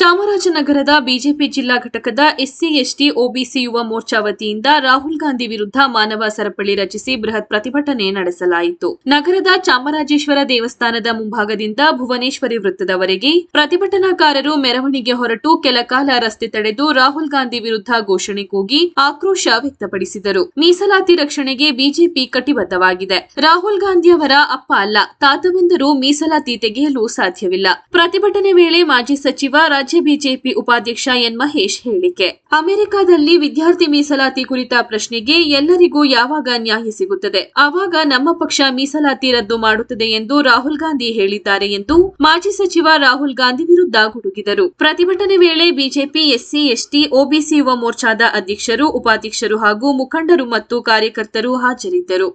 ಚಾಮರಾಜನಗರದ ಬಿಜೆಪಿ ಜಿಲ್ಲಾ ಘಟಕದ SC, ST, OBC Yuva Morcha ವತಿಯಿಂದ ರಾಹುಲ್ ಗಾಂಧಿ ವಿರುದ್ಧ ಮಾನವ ಸರಪಳಿ ರಚಿಸಿ ಬೃಹತ್ ಪ್ರತಿಭಟನೆ ನಡೆಸಲಾಯಿತು. ನಗರದ ಚಾಮರಾಜೇಶ್ವರ ದೇವಸ್ಥಾನದ ಮುಂಭಾಗದಿಂದ ಭುವನೇಶ್ವರಿ ವೃತ್ತದವರೆಗೆ ಪ್ರತಿಭಟನಾಕಾರರು ಮೆರವಣಿಗೆ ಹೊರಟು ಕೆಲಕಾಲ ರಸ್ತೆ ತಡೆದು ರಾಹುಲ್ ಗಾಂಧಿ ವಿರುದ್ಧ ಘೋಷಣೆ ಕೂಗಿ ಆಕ್ರೋಶ ವ್ಯಕ್ತಪಡಿಸಿದರು. ಮೀಸಲಾತಿ ರಕ್ಷಣೆಗೆ ಬಿಜೆಪಿ ಕಟಿಬದ್ಧವಾಗಿದೆ. ರಾಹುಲ್ ಗಾಂಧಿಯವರ ಅಪ್ಪ ಅಲ್ಲ, ತಾತವೊಂದರು ಮೀಸಲಾತಿ ತೆಗೆಯಲು ಸಾಧ್ಯವಿಲ್ಲ. ಪ್ರತಿಭಟನೆ ವೇಳೆ ಮಾಜಿ ಸಚಿವ ರಾಜ್ಯ ಬಿಜೆಪಿ ಉಪಾಧ್ಯಕ್ಷ ಎನ್ ಮಹೇಶ್ ಹೇಳಿಕೆ. ಅಮೆರಿಕದಲ್ಲಿ ವಿದ್ಯಾರ್ಥಿ ಮೀಸಲಾತಿ ಕುರಿತ ಪ್ರಶ್ನೆಗೆ ಎಲ್ಲರಿಗೂ ಯಾವಾಗ ನ್ಯಾಯ ಸಿಗುತ್ತದೆ? ಆವಾಗ ನಮ್ಮ ಪಕ್ಷ ಮೀಸಲಾತಿ ರದ್ದು ಮಾಡುತ್ತದೆ ಎಂದು ರಾಹುಲ್ ಗಾಂಧಿ ಹೇಳಿದ್ದಾರೆ ಎಂದು ಮಾಜಿ ಸಚಿವ ರಾಹುಲ್ ಗಾಂಧಿ ವಿರುದ್ಧ ಗುಡುಗಿದರು. ಪ್ರತಿಭಟನೆ ವೇಳೆ ಬಿಜೆಪಿ ಎಸ್ಸಿ, ಎಸ್ಟಿ, ಒಬಿಸಿ ಯುವ ಮೋರ್ಚಾದ ಅಧ್ಯಕ್ಷರು, ಉಪಾಧ್ಯಕ್ಷರು ಹಾಗೂ ಮುಖಂಡರು ಮತ್ತು ಕಾರ್ಯಕರ್ತರು ಹಾಜರಿದ್ದರು.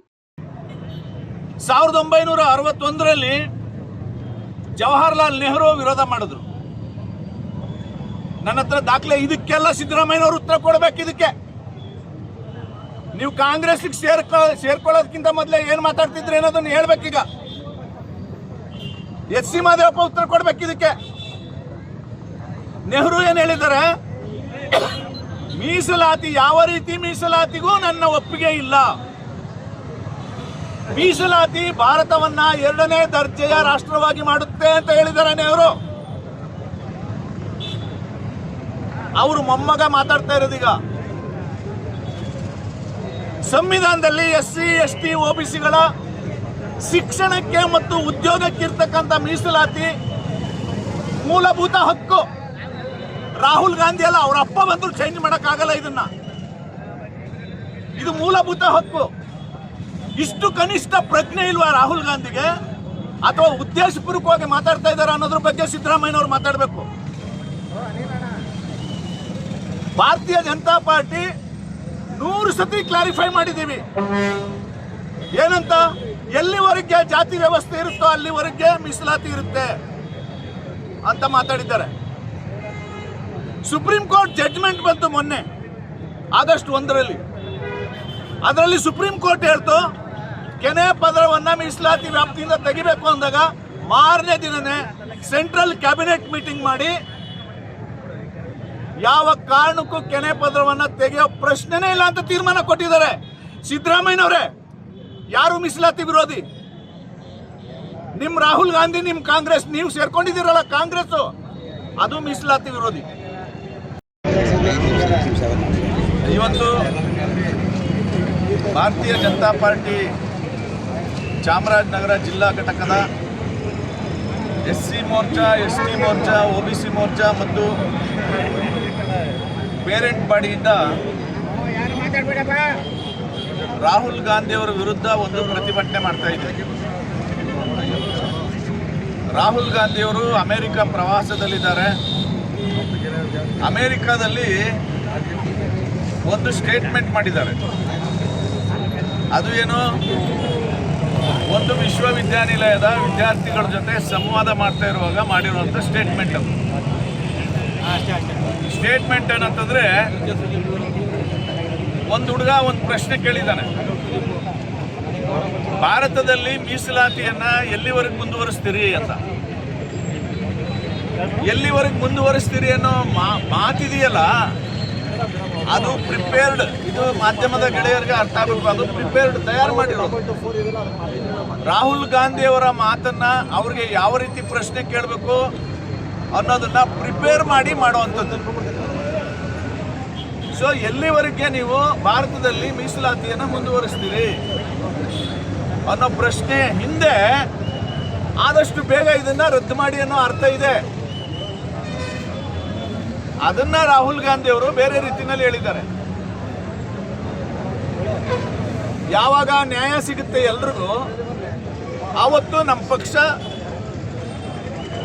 ಸಾವಿರದ ಒಂಬೈನೂರ ಅರವತ್ತೊಂದರಲ್ಲಿ ಜವಾಹರ್ಲಾಲ್ ನೆಹರು ವಿರೋಧ ಮಾಡಿದ್ರು. ನನ್ನ ಹತ್ರ ದಾಖಲೆ ಇದಕ್ಕೆಲ್ಲ ಸಿದ್ದರಾಮಯ್ಯನವರು ಉತ್ತರ ಕೊಡ್ಬೇಕು ಇದಕ್ಕೆ. ನೀವು ಕಾಂಗ್ರೆಸ್ ಸೇರ್ಕೊ ಸೇರ್ಕೊಳ್ಳೋದಕ್ಕಿಂತ ಮೊದಲೇ ಏನ್ ಮಾತಾಡ್ತಿದ್ರೆ ಅನ್ನೋದನ್ನ ಹೇಳ್ಬೇಕೀಗ. ಎಸ್ ಸಿ ಮಾದೇವಪ್ಪ ಉತ್ತರ ಕೊಡ್ಬೇಕು ಇದಕ್ಕೆ. ನೆಹರು ಏನ್ ಹೇಳಿದ್ದಾರೆ? ಮೀಸಲಾತಿ, ಯಾವ ರೀತಿ ಮೀಸಲಾತಿಗೂ ನನ್ನ ಒಪ್ಪಿಗೆ ಇಲ್ಲ. ಮೀಸಲಾತಿ ಭಾರತವನ್ನ ಎರಡನೇ ದರ್ಜೆಯ ರಾಷ್ಟ್ರವಾಗಿ ಮಾಡುತ್ತೆ ಅಂತ ಹೇಳಿದ್ದಾರೆ ನೆಹರು. ಅವರು ಮೊಮ್ಮಗ ಮಾತಾಡ್ತಾ ಇರೋದೀಗ ಸಂವಿಧಾನದಲ್ಲಿ S C, S T O B ಸಿಗಳ ಶಿಕ್ಷಣಕ್ಕೆ ಮತ್ತು ಉದ್ಯೋಗಕ್ಕೆ ಇರ್ತಕ್ಕಂಥ ಮೀಸಲಾತಿ ಮೂಲಭೂತ ಹಕ್ಕು. ರಾಹುಲ್ ಗಾಂಧಿ ಅಲ್ಲ, ಅವ್ರ ಅಪ್ಪ ಬಂದು ಚೇಂಜ್ ಮಾಡೋಕ್ಕಾಗಲ್ಲ ಇದನ್ನ. ಇದು ಮೂಲಭೂತ ಹಕ್ಕು. ಇಷ್ಟು ಕನಿಷ್ಠ ಪ್ರಜ್ಞೆ ಇಲ್ವಾ ರಾಹುಲ್ ಗಾಂಧಿಗೆ? ಅಥವಾ ಉದ್ದೇಶಪೂರ್ವಕವಾಗಿ ಮಾತಾಡ್ತಾ ಇದ್ದಾರೆ ಅನ್ನೋದ್ರ ಬಗ್ಗೆ ಸಿದ್ದರಾಮಯ್ಯನವ್ರು ಮಾತಾಡಬೇಕು. ಭಾರತೀಯ ಜನತಾ ಪಾರ್ಟಿ ನೂರು ಸತಿ ಕ್ಲಾರಿಫೈ ಮಾಡಿದ್ದೀವಿ. ಏನಂತ? ಎಲ್ಲಿವರೆಗೆ ಜಾತಿ ವ್ಯವಸ್ಥೆ ಇರುತ್ತೋ ಅಲ್ಲಿವರೆಗೆ ಮೀಸಲಾತಿ ಇರುತ್ತೆ ಅಂತ ಮಾತಾಡಿದ್ದಾರೆ. ಸುಪ್ರೀಂ ಕೋರ್ಟ್ ಜಡ್ಜ್ಮೆಂಟ್ ಬಂತು ಮೊನ್ನೆ, ಆಗಸ್ಟ್ ಒಂದರಲ್ಲಿ. ಅದರಲ್ಲಿ ಸುಪ್ರೀಂ ಕೋರ್ಟ್ ಹೇಳ್ತು, ಕೆನೆ ಪದರವನ್ನ ಮೀಸಲಾತಿ ವ್ಯಾಪ್ತಿಯಿಂದ ತೆಗಿಬೇಕು ಅಂದಾಗ ಮಾರನೇ ದಿನನೇ ಸೆಂಟ್ರಲ್ ಕ್ಯಾಬಿನೆಟ್ ಮೀಟಿಂಗ್ ಮಾಡಿ ಯಾವ ಕಾರಣಕ್ಕೂ ಕೆನೆ ಪದ್ರವನ್ನ ತೆಗೆಯೋ ಪ್ರಶ್ನೆನೇ ಇಲ್ಲ ಅಂತ ತೀರ್ಮಾನ ಕೊಟ್ಟಿದ್ದಾರೆ. ಸಿದ್ದರಾಮಯ್ಯನವರೇ, ಯಾರು ಮೀಸಲಾತಿ ವಿರೋಧಿ? ನಿಮ್ ರಾಹುಲ್ ಗಾಂಧಿ, ನಿಮ್ ಕಾಂಗ್ರೆಸ್, ನೀವು ಸೇರ್ಕೊಂಡಿದ್ದೀರಲ್ಲ ಕಾಂಗ್ರೆಸ್ ಅದು ಮೀಸಲಾತಿ ವಿರೋಧಿ. ಇವತ್ತು ಭಾರತೀಯ ಜನತಾ ಪಾರ್ಟಿ ಚಾಮರಾಜನಗರ ಜಿಲ್ಲಾ ಘಟಕದ S C Morcha S T Morcha, O B C Morcha ಮತ್ತು ಪೇರೆಂಟ್ ಬಾಡಿಯಿಂದ ರಾಹುಲ್ ಗಾಂಧಿಯವರ ವಿರುದ್ಧ ಒಂದು ಪ್ರತಿಭಟನೆ ಮಾಡ್ತಾ ಇದ್ದೀವಿ ರಾಹುಲ್ ಗಾಂಧಿಯವರು ಅಮೆರಿಕ ಪ್ರವಾಸದಲ್ಲಿದ್ದಾರೆ. ಅಮೆರಿಕಾದಲ್ಲಿ ಒಂದು ಸ್ಟೇಟ್ಮೆಂಟ್ ಮಾಡಿದ್ದಾರೆ. ಅದು ಏನು? ಒಂದು ವಿಶ್ವವಿದ್ಯಾನಿಲಯದ ವಿದ್ಯಾರ್ಥಿಗಳ ಜೊತೆ ಸಂವಾದ ಮಾಡ್ತಾ ಇರುವಾಗ ಮಾಡಿರುವಂಥ ಸ್ಟೇಟ್ಮೆಂಟ್ ಅದು. ಸ್ಟೇಟ್ಮೆಂಟ್ ಏನಂತಂದ್ರೆ, ಒಂದು ಹುಡುಗ ಒಂದು ಪ್ರಶ್ನೆ ಕೇಳಿದ್ದಾನೆ. ಭಾರತದಲ್ಲಿ ಮೀಸಲಾತಿಯನ್ನ ಎಲ್ಲಿವರೆಗೆ ಮುಂದುವರಿಸ್ತೀರಿ ಅಂತ. ಎಲ್ಲಿವರೆಗೆ ಮುಂದುವರಿಸ್ತೀರಿ ಅನ್ನೋ ಮಾತಿದೆಯಲ್ಲ, ಅದು ಪ್ರಿಪೇರ್ಡ್ ಇದು ಮಾಧ್ಯಮದ ಗೆಳೆಯರಿಗೆ ಅರ್ಥ ಆಗಬೇಕು. ಅದು ಪ್ರಿಪೇರ್ಡ್ ತಯಾರು ಮಾಡಿರೋದು. ರಾಹುಲ್ ಗಾಂಧಿಯವರ ಮಾತನ್ನ ಅವ್ರಿಗೆ ಯಾವ ರೀತಿ ಪ್ರಶ್ನೆ ಕೇಳಬೇಕು ಅನ್ನೋದನ್ನ ಪ್ರಿಪೇರ್ ಮಾಡಿ ಮಾಡುವಂಥದ್ದು. ಸೊ ಎಲ್ಲಿವರೆಗೆ ನೀವು ಭಾರತದಲ್ಲಿ ಮೀಸಲಾತಿಯನ್ನು ಮುಂದುವರಿಸ್ತೀರಿ? ಅನ್ನೋ ಪ್ರಶ್ನೆ ಹಿಂದೆ ಆದಷ್ಟು ಬೇಗ ಇದನ್ನ ರದ್ದು ಮಾಡಿ ಅನ್ನೋ ಅರ್ಥ ಇದೆ. ಅದನ್ನ ರಾಹುಲ್ ಗಾಂಧಿ ಅವರು ಬೇರೆ ರೀತಿಯಲ್ಲಿ ಹೇಳಿದ್ದಾರೆ. ಯಾವಾಗ ನ್ಯಾಯ ಸಿಗುತ್ತೆ ಎಲ್ರಿಗೂ, ಆವತ್ತು ನಮ್ಮ ಪಕ್ಷ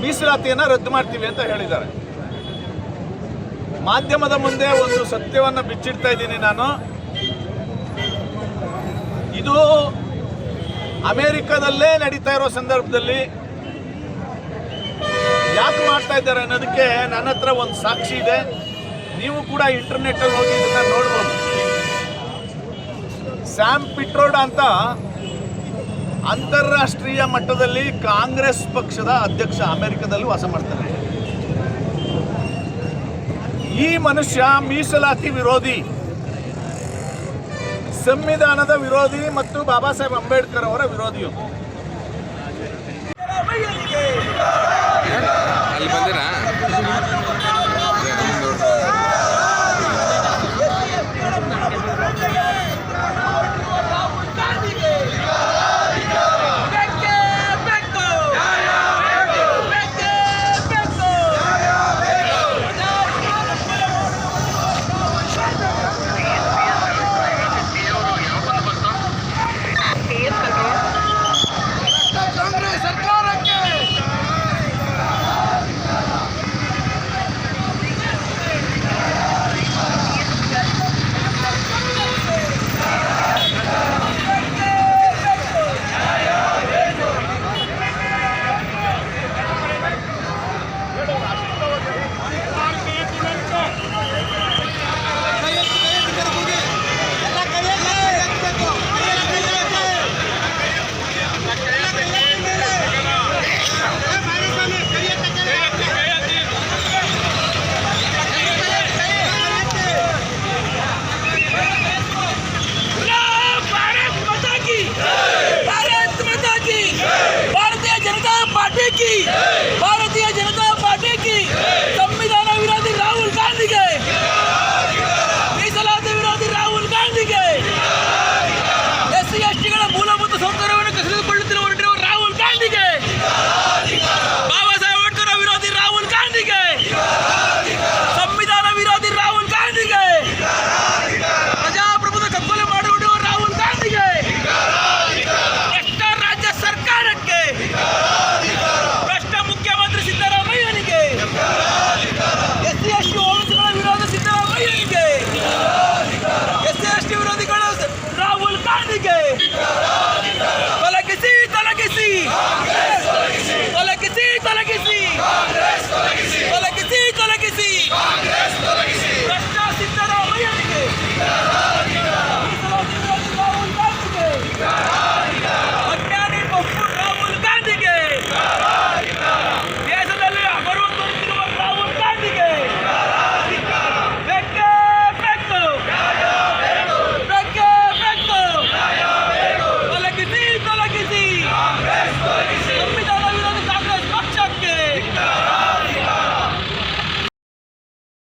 ಮೀಸಲಾತಿಯನ್ನ ರದ್ದು ಮಾಡ್ತೀವಿ ಅಂತ ಹೇಳಿದ್ದಾರೆ. ಮಾಧ್ಯಮದ ಮುಂದೆ ಒಂದು ಸತ್ಯವನ್ನು ಬಿಚ್ಚಿಡ್ತಾ ಇದ್ದೀನಿ ನಾನು. ಇದು ಅಮೆರಿಕದಲ್ಲೇ ನಡೀತಾ ಇರೋ ಸಂದರ್ಭದಲ್ಲಿ ಯಾಕೆ ಮಾಡ್ತಾ ಇದ್ದಾರೆ ಅನ್ನೋದಕ್ಕೆ ನನ್ನ ಹತ್ರ ಒಂದು ಸಾಕ್ಷಿ ಇದೆ. ನೀವು ಕೂಡ ಇಂಟರ್ನೆಟ್ ಅಲ್ಲಿ ಹೋಗಿ ನೋಡ್ಬೋದು. ಸ್ಯಾಮ್ ಪಿಟ್ರೋಡ್ ಅಂತ ಅಂತಾರಾಷ್ಟ್ರೀಯ ಮಟ್ಟದಲ್ಲಿ ಕಾಂಗ್ರೆಸ್ ಪಕ್ಷದ ಅಧ್ಯಕ್ಷ ಅಮೆರಿಕದಲ್ಲೂ ವಾಸ ಮಾಡ್ತಾರೆ. ಈ ಮನುಷ್ಯ ಮೀಸಲಾತಿ ವಿರೋಧಿ. ಸಂವಿಧಾನದ ವಿರೋಧಿ ಮತ್ತು ಬಾಬಾ ಸಾಹೇಬ್ ಅಂಬೇಡ್ಕರ್ ಅವರ ವಿರೋಧಿಯು. ಅಲ್ಲಿ ಬಂದಿರಾ?